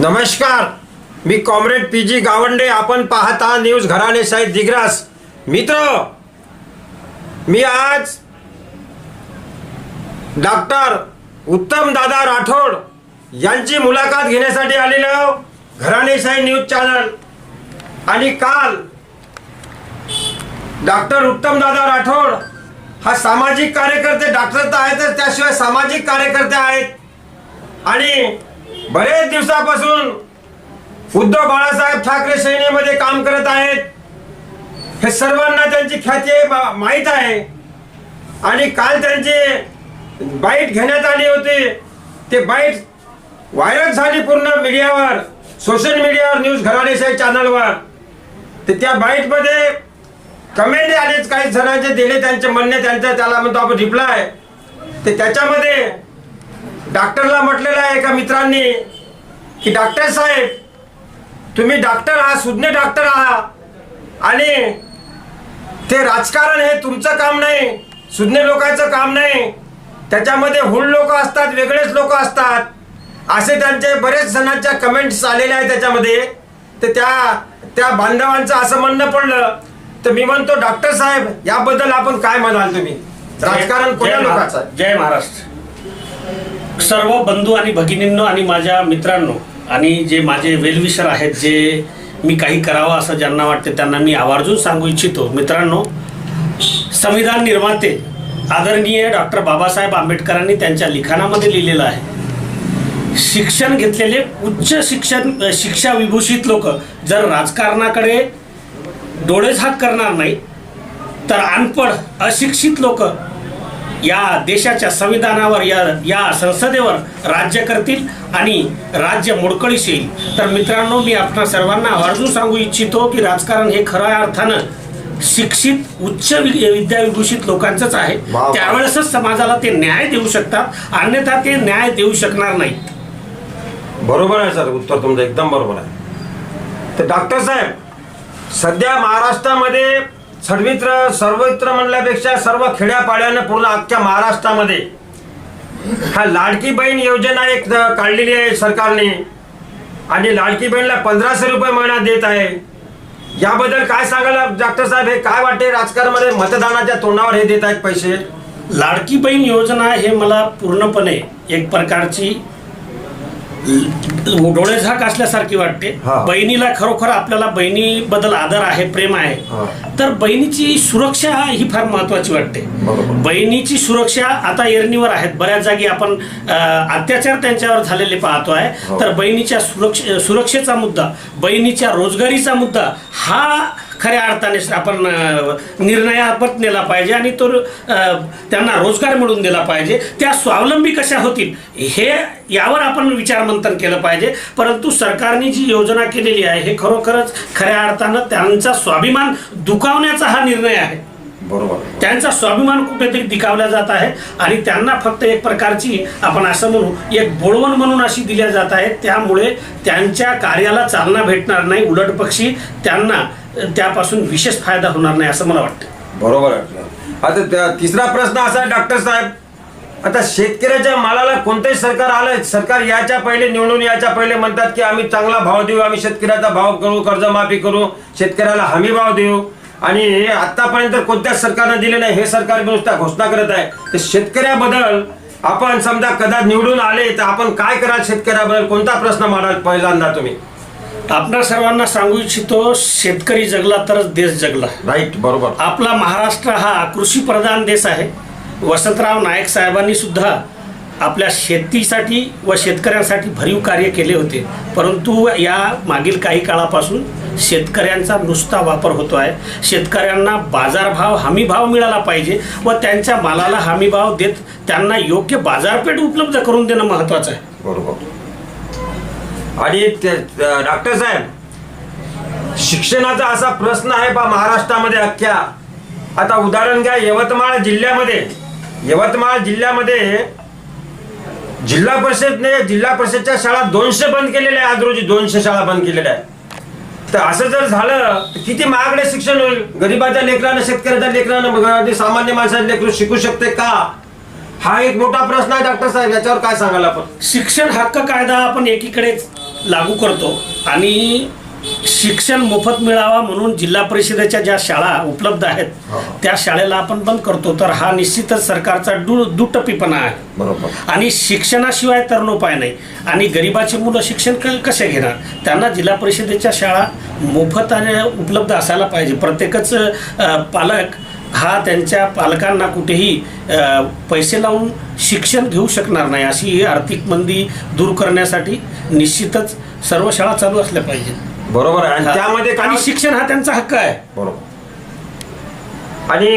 नमस्कार मी comrade P G Gawande आपण पाहता न्यूज घराणे साहेब दिग्रास. मित्र मी आज डॉक्टर उत्तम दादा राठोड यांची मुलाखत घेण्यासाठी आलेलो घराणे साहेब न्यूज चॅनल. आणि काल डॉक्टर उत्तम दादा राठोड हा सामाजिक कार्यकर्ते डॉक्टर तर आहेतच त्याशिवाय सामाजिक कार्यकर्ते आहेत. आणि बरेच दिवसापासून उद्धव बाळासाहेब ठाकरे सेनेमध्ये काम करत आहेत. हे सर्वांना त्यांची ख्याती मा- माहीत आहे. आणि काल त्यांची बाईट घेण्यात आली होती. ते बाईट व्हायरल झाली पूर्ण मीडियावर सोशल मीडियावर न्यूज घराणेशाही चॅनलवर. तर त्या बाईटमध्ये कमेंट आलेच काही जणांचे दिले त्यांचे म्हणणे त्यांचं त्याला म्हणतो आपण रिप्लाय ते त्याच्यामध्ये डॉक्टरला म्हटलेलं आहे एका मित्रांनी की डॉक्टर साहेब तुम्ही डॉक्टर आहात सुज्ञ डॉक्टर आहात आणि ते राजकारण हे तुमचं काम नाही सुज्ञ लोकांचं काम नाही. त्याच्यामध्ये हुळ लोक असतात वेगळेच लोक असतात. असे त्यांचे बरेच जणांच्या कमेंट्स आलेल्या आहेत त्याच्यामध्ये. तर त्या त्या बांधवांचं असं म्हणणं पडलं. तर मी म्हणतो डॉक्टर साहेब याबद्दल आपण काय म्हणाल तुम्ही? राजकारण कोण्या जय लोकांचं? जय महाराष्ट्र. सर्व बंधू आणि भगिनींनो आणि माझ्या मित्रांनो आणि जे माझे वेलविशर आहेत जे मी काही करावं असं ज्यांना वाटते त्यांना मी आवर्जून सांगू इच्छितो. मित्रांनो संविधान निर्माते आदरणीय डॉक्टर बाबासाहेब आंबेडकरांनी त्यांच्या लिखाणामध्ये लिहिलेलं आहे. शिक्षण घेतलेले उच्च शिक्षण शिक्षा विभूषित लोक जर राजकारणाकडे डोळेझाक करणार नाही तर अनपढ अशिक्षित लोक या देशाच्या संविधानावर या या संसदेवर राज्य करतील आणि राज्य मोडकळीस येईल. तर मित्रांनो मी आपणा सर्वांना आवर्जून सांगू इच्छितो की राजकारण हे खऱ्या अर्थानं शिक्षित उच्च विद्याविभूषित लोकांचंच आहे. त्यावेळेसच समाजाला ते न्याय देऊ शकतात. अन्यथा ते न्याय देऊ शकणार नाही. बरोबर आहे सर. उत्तर तुमचं एकदम बरोबर आहे. तर डॉक्टर साहेब सध्या महाराष्ट्रामध्ये सर्वत्र सर्वत्र म्हणल्यापेक्षा सर्व खेड्यापाड्यानं पूर्ण अख्ख्या महाराष्ट्रामध्ये. हा लाडकी बहीण योजना एक काढलेली आहे सरकारने. आणि लाडकी बहीणला पंधराशे रुपये महिना देत आहे. याबद्दल काय सांगायला डॉक्टर साहेब? हे काय वाटते राजकारणामध्ये मतदानाच्या तोंडावर हे देत आहेत पैसे? लाडकी बहीण योजना हे मला पूर्णपणे एक प्रकारची डोळेझाक असल्यासारखी वाटते हा. बहिणीला खरोखर आपल्याला बहिणीबद्दल आदर आहे प्रेम हा. आहे तर बहिणीची सुरक्षा ही फार महत्वाची वाटते बरोबर. बहिणीची सुरक्षा आता एरणीवर आहेत बऱ्याच जागी आपण अ, अत्याचार त्यांच्यावर झालेले पाहतो आहे हो. तर बहिणीच्या सुरक्षे सुरक्षेचा मुद्दा बहिणीच्या रोजगारीचा मुद्दा हा खऱ्या अर्थाने आपण निर्णयापत नेला पाहिजे आणि तो त्यांना रोजगार मिळवून दिला पाहिजे. त्या स्वावलंबी कशा होतील हे यावर आपण विचारमंथन केलं पाहिजे. परंतु सरकारने जी योजना केलेली आहे हे खरोखरच खऱ्या अर्थानं त्यांचा स्वाभिमान दुखावण्याचा हा निर्णय आहे. बरोबर. त्यांचा स्वाभिमान कुठेतरी दिखावला जात आहे आणि त्यांना फक्त एक प्रकारची आपण असं म्हणू एक बोळवण म्हणून अशी दिल्या जात आहे त्यामुळे त्यांच्या कार्याला चालना भेटणार नाही. उलट पक्षी त्यांना त्यापासून विशेष फायदा होणार नाही असं मला वाटतं. बरोबर आता त्या- तिसरा प्रश्न असा आहे डॉक्टर साहेब. आता शेतकऱ्याच्या मालाला कोणतंही सरकार आलं सरकार याच्या पहिले निवडून याच्या पहिले म्हणतात की आम्ही चांगला भाव देऊ आम्ही शेतकऱ्याचा भाव करू कर्जमाफी करू शेतकऱ्याला हमी भाव देऊ. आणि आतापर्यंत कोणत्याच सरकारनं दिले नाही हे सरकार नुसत्या घोषणा करत आहे. तर शेतकऱ्याबद्दल आपण समजा कदाच निवडून आले तर आपण काय कराल शेतकऱ्याबद्दल? कोणता प्रश्न मांडाल पहिल्यांदा तुम्ही? आपल्या सर्वांना सांगू इच्छितो शेतकरी जगला तरच देश जगला. राईट बरोबर. आपला महाराष्ट्र हा कृषी प्रधान देश आहे. वसंतराव नाईक साहेबांनी सुद्धा आपल्या शेतीसाठी व शेतकऱ्यांसाठी भरीव कार्य केले होते. परंतु या मागील काही काळापासून शेतकऱ्यांचा नुसता वापर होतो आहे. शेतकऱ्यांना बाजारभाव हमी भाव मिळाला पाहिजे व त्यांच्या मालाला हमी भाव देत त्यांना योग्य बाजारपेठ उपलब्ध करून देणं महत्त्वाचं आहे. बरोबर. आणि डॉक्टर साहेब शिक्षणाचा असा प्रश्न आहे बा महाराष्ट्रामध्ये अख्ख्या. आता उदाहरण घ्या यवतमाळ जिल्ह्यामध्ये. यवतमाळ जिल्ह्यामध्ये जिल्हा परिषदने जिल्हा परिषदच्या शाळा दोनशे बंद केलेल्या आहे आज रोजी दोनशे शाळा बंद केलेल्या आहे तर असं जर झालं तर किती महागडे शिक्षण होईल? गरीबाच्या लेकरानं शेतकऱ्याच्या लेकरानं सामान्य माणसाच्या लेकरू शिकू शकते का? हा एक मोठा प्रश्न आहे डॉक्टर साहेब याच्यावर काय सांगाल आपण? शिक्षण हक्क कायदा आपण एकीकडे लागू करतो. आणि शिक्षण मोफत मिळावा म्हणून जिल्हा परिषदेच्या ज्या शाळा उपलब्ध आहेत. त्या शाळेला आपण बंद करतो. तर हा निश्चितच सरकारचा डु दुटप्पीपणा आहे. बरोबर. आणि शिक्षणाशिवाय तरणोपाय नाही. आणि गरिबाची मुलं शिक्षण कसे घेणार? त्यांना जिल्हा परिषदेच्या शाळा मोफत आणि उपलब्ध असायला पाहिजे. प्रत्येकच पालक हा त्यांच्या पालकांना कुठेही पैसे लावून शिक्षण घेऊ शकणार नाही अशी ही आर्थिक मंदी दूर करण्यासाठी निश्चितच सर्व शाळा चालू असल्या पाहिजेत. बरोबर आहे. आणि त्यामध्ये आणि शिक्षण हा त्यांचा हक्क आहे. बरोबर. आणि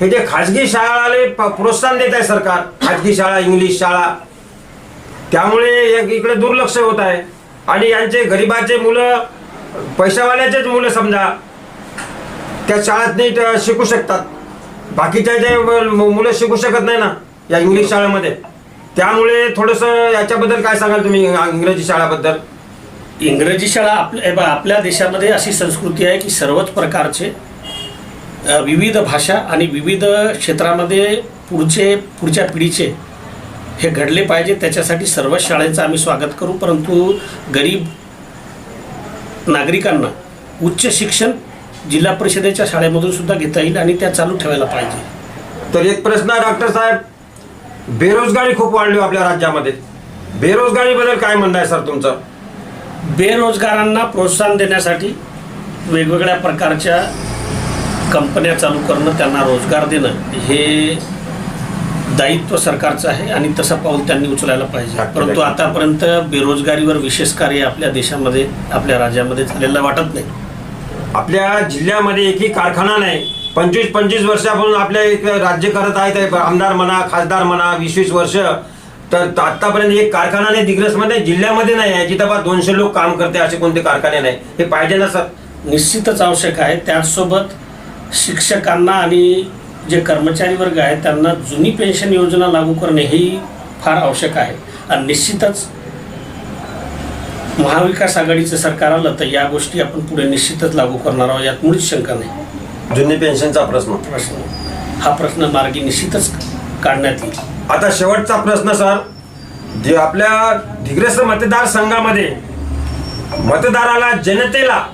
हे जे खाजगी शाळाले प- प्रोत्साहन देत आहे सरकार खाजगी शाळा इंग्लिश शाळा त्यामुळे एक इकडे दुर्लक्ष होत आहे. आणि यांचे गरिबाचे मुलं पैशावाल्याचेच मुलं समजा त्या शाळेत नीट अ, शिकू शकतात. बाकीच्या जे मुलं शिकू शकत नाही ना या इंग्लिश शाळेमध्ये. त्यामुळे थोडंसं याच्याबद्दल काय सांगाल तुम्ही इंग्रजी शाळाबद्दल? इंग्रजी शाळा आपल्या आपल्या देशामध्ये अशी संस्कृती आहे की सर्वच प्रकारचे विविध भाषा आणि विविध क्षेत्रामध्ये पुढचे पुढच्या पिढीचे हे घडले पाहिजे. त्याच्यासाठी सर्व शाळेचं आम्ही स्वागत करू. परंतु गरीब नागरिकांना उच्च शिक्षण जिल्हा परिषदेच्या शाळेमधून सुद्धा घेता येईल आणि त्या चालू ठेवायला पाहिजे. तर एक प्रश्न आहे डॉक्टर साहेब. बेरोजगारी खूप वाढली हो आपल्या राज्यामध्ये. बेरोजगारीबद्दल काय म्हणणं आहे सर तुमचं? बेरोजगारांना प्रोत्साहन देण्यासाठी वेगवेगळ्या प्रकारच्या कंपन्या चालू करणं त्यांना रोजगार देणं हे दायित्व सरकारचं आहे आणि तसं पाऊल त्यांनी उचलायला पाहिजे. परंतु. आतापर्यंत बेरोजगारीवर विशेष कार्य आपल्या देशामध्ये आपल्या राज्यामध्ये झालेलं वाटत नाही. आपल्या जिल्ह्यामध्ये एकही कारखाना नाही. पंचवीस पंचवीस वर्षापासून आपल्या एक राज्य करत आहेत. आमदार म्हणा खासदार म्हणा वीस वीस वर्ष. तर आतापर्यंत एक कारखाना नाही दिग्रसमध्ये जिल्ह्यामध्ये नाही आहे. जिथं बा दोनशे लोक काम करते असे कोणते कारखाने नाही. हे पाहिजे ना सर? निश्चितच आवश्यक आहे. त्याचसोबत शिक्षकांना आणि जे कर्मचारी वर्ग आहे त्यांना जुनी पेन्शन योजना लागू करणे ही फार आवश्यक आहे. आणि निश्चितच महाविकास आघाडीचं सरकार आलं तर या गोष्टी आपण पुढे निश्चितच लागू करणार आहोत यात मुळीच शंका नाही. जुनी पेन्शनचा प्रश्न. प्रश्न. हा प्रश्न मार्गी निश्चितच काढण्यात येईल. आता शेवटचा प्रश्न सर. जे आपल्या दिग्रस मतदारसंघामध्ये मतदाराला जनतेला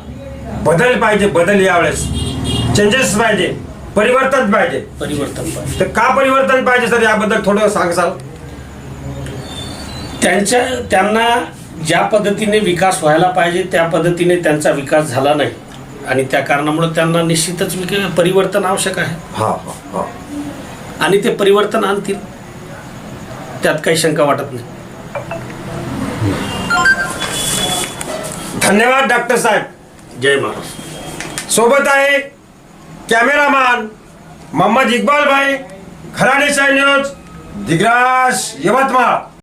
बदल पाहिजे बदल यावेळेस. चेंजेस पाहिजे परिवर्तन पाहिजे. परिवर्तन पाहिजे. तर का परिवर्तन पाहिजे सर? याबद्दल थोडं सांगसाल त्यांच्या त्यांना ज्या पद्धतीने विकास व्हायला पाहिजे त्या पद्धतीने त्यांचा विकास झाला नाही. आणि त्या कारणामुळे त्यांना निश्चितच विक- परिवर्तन आवश्यक आहे. हा हा हा. आणि ते परिवर्तन आणतील. त्यात काही शंका वाटत नाही. धन्यवाद डॉक्टर साहेब. जय महाराज. सोबत आहे कॅमेरामॅन मोहम्मद इक्बाल भाई खराडे न्यूज दिग्रास यवतमाळ.